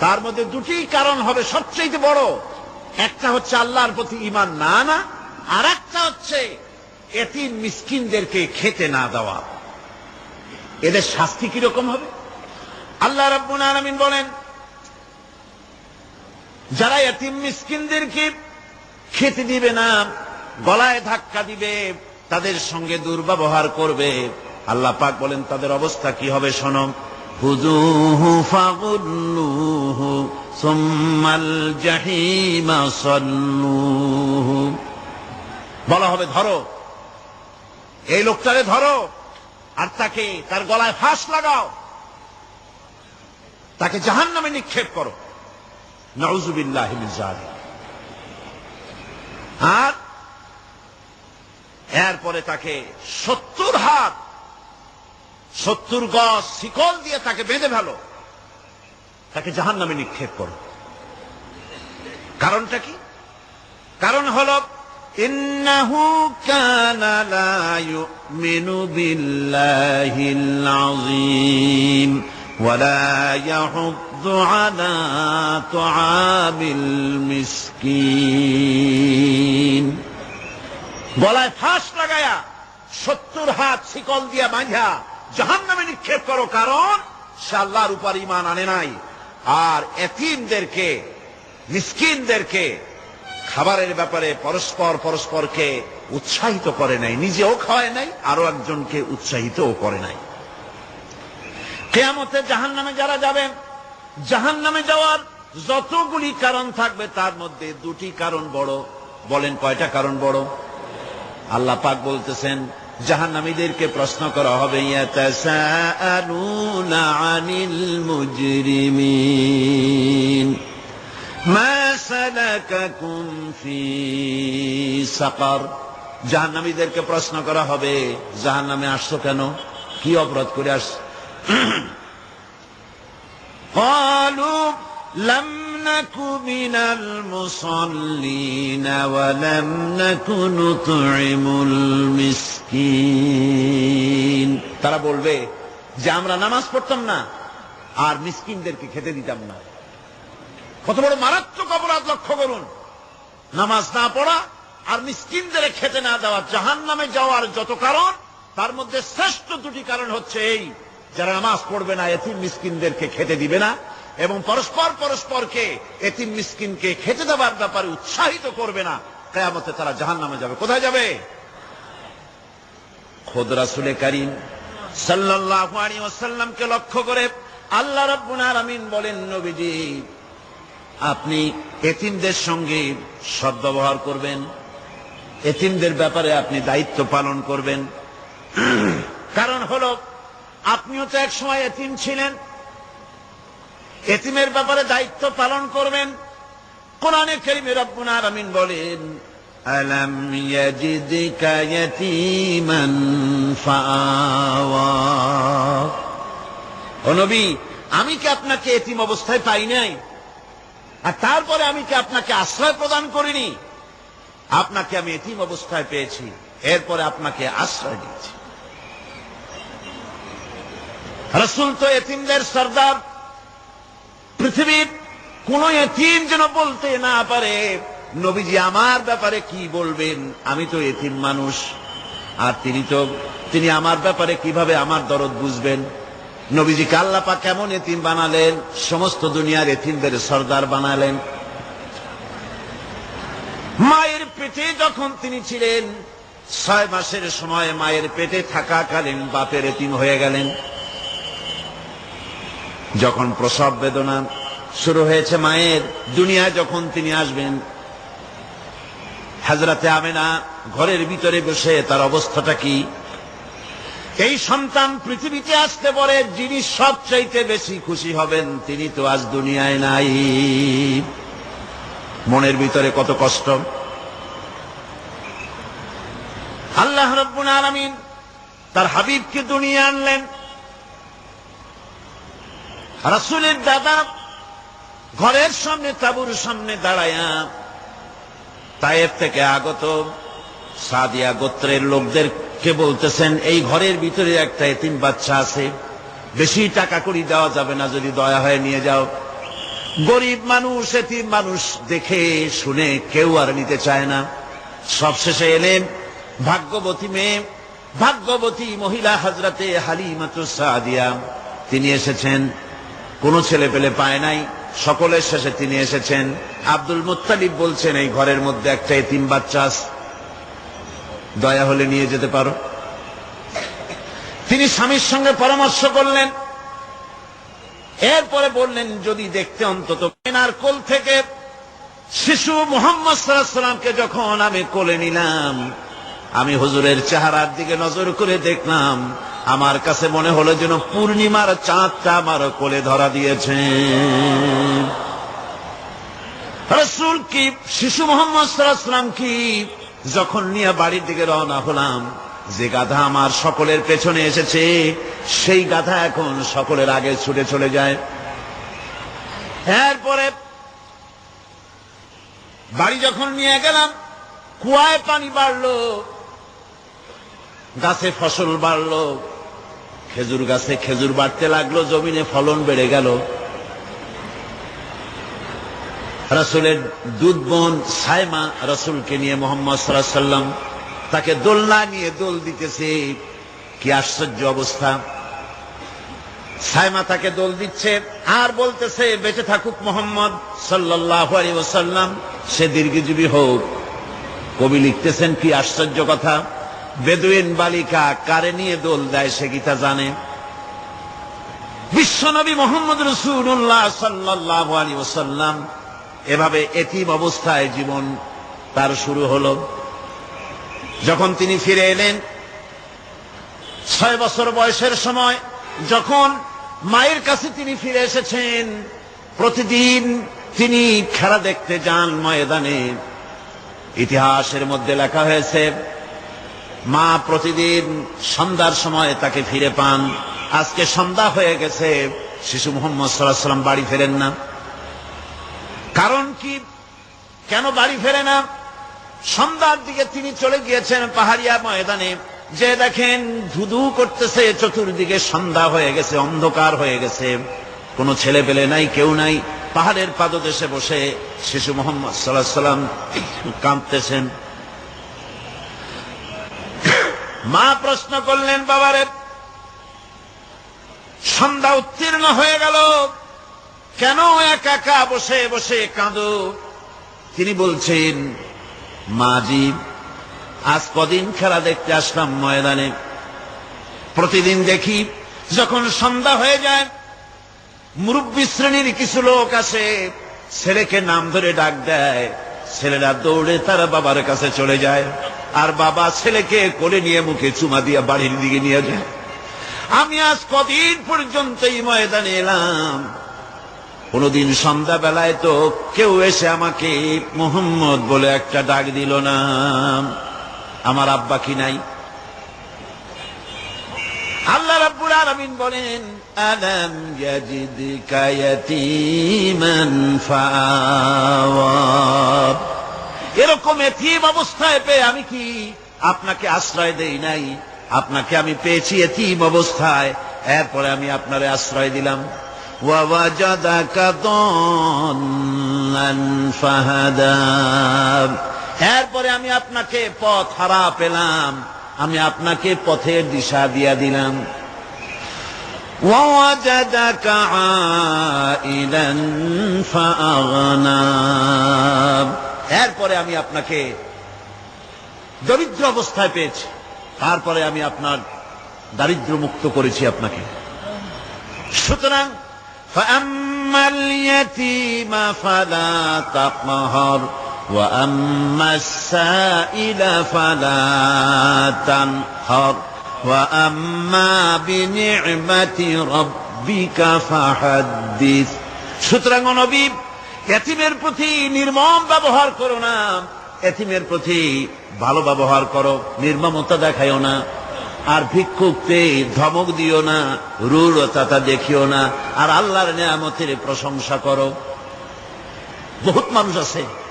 তার মধ্যে দুটি কারণ হবে সবচেয়ে বড়। একটা হচ্ছে আল্লাহর প্রতি ইমান না আনা আর একটা হচ্ছে এতিম মিসকিনদেরকে খেতে না দেওয়া। এদের শাস্তি কীরকম হবে? আল্লাহ রাব্বুল আলামিন বলেন, যারা এতিম মিসকিনদেরকে খেতে দিবে না, গলায় ধাক্কা দিবে, তাদের সঙ্গে দুর্ব্যবহার করবে। আল্লাহ পাক বলেন, তাদের অবস্থা কি হবে শোনো। খুযুহু ফাগুল্লুহু সুম্মাল জাহিমা সাল্লুহু বলা হবে, ধরো। এই লোকটারে ধরো আর তাকে তার গলায় ফাঁস লাগাও। তাকে জাহান নামে নিক্ষেপ করো। নজুবিল্লাহ আর এরপরে তাকে সত্তর হাত সত্তর গজ শিকল দিয়ে তাকে বেঁধে ফেলো তাকে জাহান নামে নিক্ষেপ করো কারণটা কি কারণ হল ইন্নাহু কানা লা ইউমিনু বিল্লাহিল আযীম ولا يحض على طعام المسكين গলায় ফাঁস লাগায়া সত্তর হাত শিকল দিয়া বাঁধা জাহান নামে নিক্ষেপ করো, কারণ সে আল্লাহর উপর ইমান আনে নাই। আর এতিমদেরকে, মিসকিনদেরকে, খাবারের ব্যাপারে পরস্পর পরস্পরকে উৎসাহিত করে নাই। নিজেও খাওয়ায় নাই, আরও একজনকে উৎসাহিতও করে নাই। কেয়ামতে জাহান নামে যারা যাবেন জাহান নামে যাওয়ার যতগুলি কারণ থাকবে, তার মধ্যে দুটি কারণ বড়। বলেন কয়টা কারণ বড়? আল্লাহ পাক বলতেছেন জাহান্নামীদেরকে প্রশ্ন করা হবে ইয়াতাসাআলুনা আনিল মুজরিমিন মা সালাকাকুম ফি সাকার জাহান্নামীদেরকে প্রশ্ন করা হবে জাহান্নামে আসছো কেন কি অপরাধ করে আসছো قالوا لم نك من المصلين ولم نك نطعم المسكين তারা বলবে যে আমরা নামাজ পড়তাম না, আর মিসকিনদেরকে খেতে দিতাম না। কত বড় মারাত্মক অপরাধ লক্ষ্য করুন। নামাজ না পড়া আর মিসকিনদের খেতে না দেওয়া জাহান নামে যাওয়ার যত কারণ, তার মধ্যে শ্রেষ্ঠ দুটি কারণ হচ্ছে এই। যারা নামাজ পড়বে না, এতিম মিসকিনদেরকে খেতে দিবে না এবং পরস্পর পরস্পরকে এতিম মিসকিনকে খেতে দেওয়ার ব্যাপারে উৎসাহিত করবে না। কেয়ামতে তারা জাহান নামে যাবে। কোথায় যাবে? খোদ রাসুলে করিম আলাইহি ওয়াসাল্লামকে লক্ষ্য করে আল্লাহ রাব্বুল আমিন বলেন, নবীজি, আপনি এতিমদের সঙ্গে সদ্ব্যবহার করবেন, এতিমদের ব্যাপারে আপনি দায়িত্ব পালন করবেন। কারণ হলো, আপনিও তো এক সময় এতিম ছিলেন, এতিমের ব্যাপারে দায়িত্ব পালন করবেন। কোরআনে করিমে রব্বুল আমিন বলেন আলাম ইয়াজিদকা ইয়াতীমান ফাআওয়া ও নবী, আমি কি আপনাকে এতিম অবস্থায় পাই নাই? আর তারপরে আমি কি আপনাকে আশ্রয় প্রদান করিনি? আপনাকে আমি এতিম অবস্থায় পেয়েছি, এরপরে আপনাকে আশ্রয় দিয়েছি। রসুল তো এতিমদের সর্দার। পৃথিবীর কোন এতিম যেন বলতে না পারে নবীজি, আমার ব্যাপারে কি বলবেন? আমি তো এতিম মানুষ। আর তিনি তো, তিনি, আমার ব্যাপারে কীভাবে আমার দরদ বুঝবেন? নবীজি, কাল্লাপা কেমন এতিম বানালেন? সমস্ত দুনিয়ার এতিমদের সর্দার বানালেন। মায়ের পেটে যখন তিনি ছিলেন, ছয় মাসের সময় মায়ের পেটে থাকাকালীন বাপের এতিম হয়ে গেলেন। যখন প্রসব বেদনা শুরু হয়েছে মায়ের দুনিয়া যখন তিনি আসবেন হাজরাতে আমেনা ঘরের ভিতরে বসে তার অবস্থাটা কি? এই সন্তান পৃথিবীতে আসতে পরে, যিনি সবচাইতে বেশি খুশি হবেন, তিনি তো আজ দুনিয়ায় নাই। মনের ভিতরে কত কষ্ট? আল্লাহ রব্বুল আলামিন তার হাবিবকে দুনিয়া আনলেন। রাসুলের দাদা ঘরের সামনে, তাবুর সামনে দাঁড়ায়া তায়েব থেকে আগত সাদিয়া গোত্রের লোকদেরকে বলতেছেন, এই ঘরের ভিতরে একটা এতিম বাচ্চা আছে, বেশি টাকা করি দেওয়া যাবে না, যদি দয়া হয়ে নিয়ে যাও। গরিব মানুষ, এতিম মানুষ দেখে, শুনে কেউ আর নিতে চায় না। সবশেষে এলেন ভাগ্যবতী মেয়ে, ভাগ্যবতী মহিলা হাজরাতে হালিমাতু সাদিয়া। তিনি এসেছেন, কোনো ছেলে পেলে পায় নাই। সকলের শেষে তিনি এসেছেন। আব্দুল মুত্তালিব বলছেন, এই ঘরের মধ্যে একটা এতিম বাচ্চা। দয়া হলে নিয়ে যেতে পারো। তিনি স্বামীর সঙ্গে পরামর্শ করলেন। এরপরে বললেন, যদি দেখতে অন্তত এনার কোল থেকে শিশু মোহাম্মদ সাল্লামকে যখন আমি কোলে নিলাম, আমি হুজুরের চেহারার দিকে নজর করে দেখলাম আমার কাছে মনে হলো যেন পূর্ণিমার চাঁদটা আমার কোলে ধরা দিয়েছে। রসুল কি, শিশু মোহাম্মদ কি, যখন নিয়ে বাড়ির দিকে রওনা হলাম, যে গাধা আমার সকলের পেছনে এসেছে, সেই গাধা এখন সকলের আগে ছুটে চলে যায়। এরপরে বাড়ি যখন নিয়ে গেলাম, কুয়ায় পানি বাড়লো, গাছে ফসল বাড়লো খেজুর গাছে খেজুর বাড়তে লাগল, জমিনে ফলন বেড়ে গেল। রসুলের দুধ বোন সাইমা রসুলকে নিয়ে মোহাম্মদ সাল্লাম তাকে দোলনা নিয়ে দোল দিতেছে। কি আশ্চর্য অবস্থা। সাইমা তাকে দোল দিচ্ছে, আর বলতেছে, বেঁচে থাকুক মোহাম্মদ সাল্লাহ আলী ওসাল্লাম সে দীর্ঘজীবী হোক। কবি লিখতেছেন, কি আশ্চর্য কথা। বেদুইন বালিকা কারে নিয়ে দোল দেয় সে গীতা জানে? বিশ্বনবী মোহাম্মদ রসুল্লাহ সাল্লাহ আলী ওসাল্লাম এভাবে এতিম অবস্থায় জীবন তার শুরু হলো। যখন তিনি ফিরে এলেন, ছয় বছর বয়সের সময় যখন মায়ের কাছে তিনি ফিরে এসেছেন, প্রতিদিন তিনি খেলা দেখতে যান ময়দানে। ইতিহাসের মধ্যে লেখা হয়েছে মা প্রতিদিন সন্ধ্যার সময় তাকে ফিরে পান। আজকে সন্ধ্যা হয়ে গেছে, শিশু মোহাম্মদ সাল্লাহ সাল্লাম বাড়ি ফেরেন না। কারণ কি? কেন বাড়ি ফেরে না? সন্ধ্যার দিকে তিনি চলে গিয়েছেন পাহাড়িয়া ময়দানে। যে দেখেন ধুধু করতেছে, চতুর্দিকে সন্ধ্যা হয়ে গেছে, অন্ধকার হয়ে গেছে। কোনো ছেলে পেলে নাই, কেউ নাই। পাহাড়ের পাদদেশে বসে শিশু মোহাম্মদ সাল্লাহ সাল্লাম কাঁদতেছেন। মা প্রশ্ন করলেন, বাবারে, সন্ধ্যা উত্তীর্ণ হয়ে গেল। কেন একা একা বসে বসে কাঁদো? তিনি বলছেন মাজি আজ কদিন খেলা দেখতে আসলাম ময়দানে। প্রতিদিন দেখি, যখন সন্ধ্যা হয়ে যায়, মুরব্বী শ্রেণির কিছু লোক আসে, ছেলেকে নাম ধরে ডাক দেয়, ছেলেরা দৌড়ে তারা বাবার কাছে চলে যায়। আর বাবা ছেলেকে কোলে নিয়ে মুখে চুমা দিয়ে বাড়ির দিকে নিয়ে যায়। আমি আজ কদিন পর্যন্ত এই ময়দানে এলাম। কোনদিন সন্ধ্যা বেলায় তো কেউ এসে আমাকে মোহাম্মদ বলে একটা ডাক দিল না। আমার আব্বা কি নাই? আল্লাহ রাব্বুল আলামিন বলেন, আলাম ইয়াজিদকা ইয়াতীমান ফাআওয়া এরকম এতিম অবস্থায় পেয়ে আমি কি আপনাকে আশ্রয় দেই নাই আপনাকে আমি পেয়েছি এতিম অবস্থায় এরপরে আমি আপনারে আশ্রয় দিলাম ووجدك ضالا فهدى এরপরে আমি আপনাকে পথ হারা পেলাম আমি আপনাকে পথের দিশা দিয়া দিলাম ووجدك عائلا فأغنى এরপরে আমি আপনাকে দরিদ্র অবস্থায় পেয়েছি তারপরে আমি আপনার দারিদ্র মুক্ত করেছি আপনাকে সুতরাং فأما اليتيم فلا تقهر وأما السائل فلا تنهر وأما بنعمة ربك فحدث সুতরাং নবী এতিমের প্রতি নির্মম ব্যবহার করো না। এতিমের প্রতি ভালো ব্যবহার করো, নির্মমতা দেখাইও না। আর ভিক্ষুককে ধমক দিও না রুরতা দেখিও না। আর আল্লাহর নিয়ামতের প্রশংসা করো। বহুত মানুষ আছে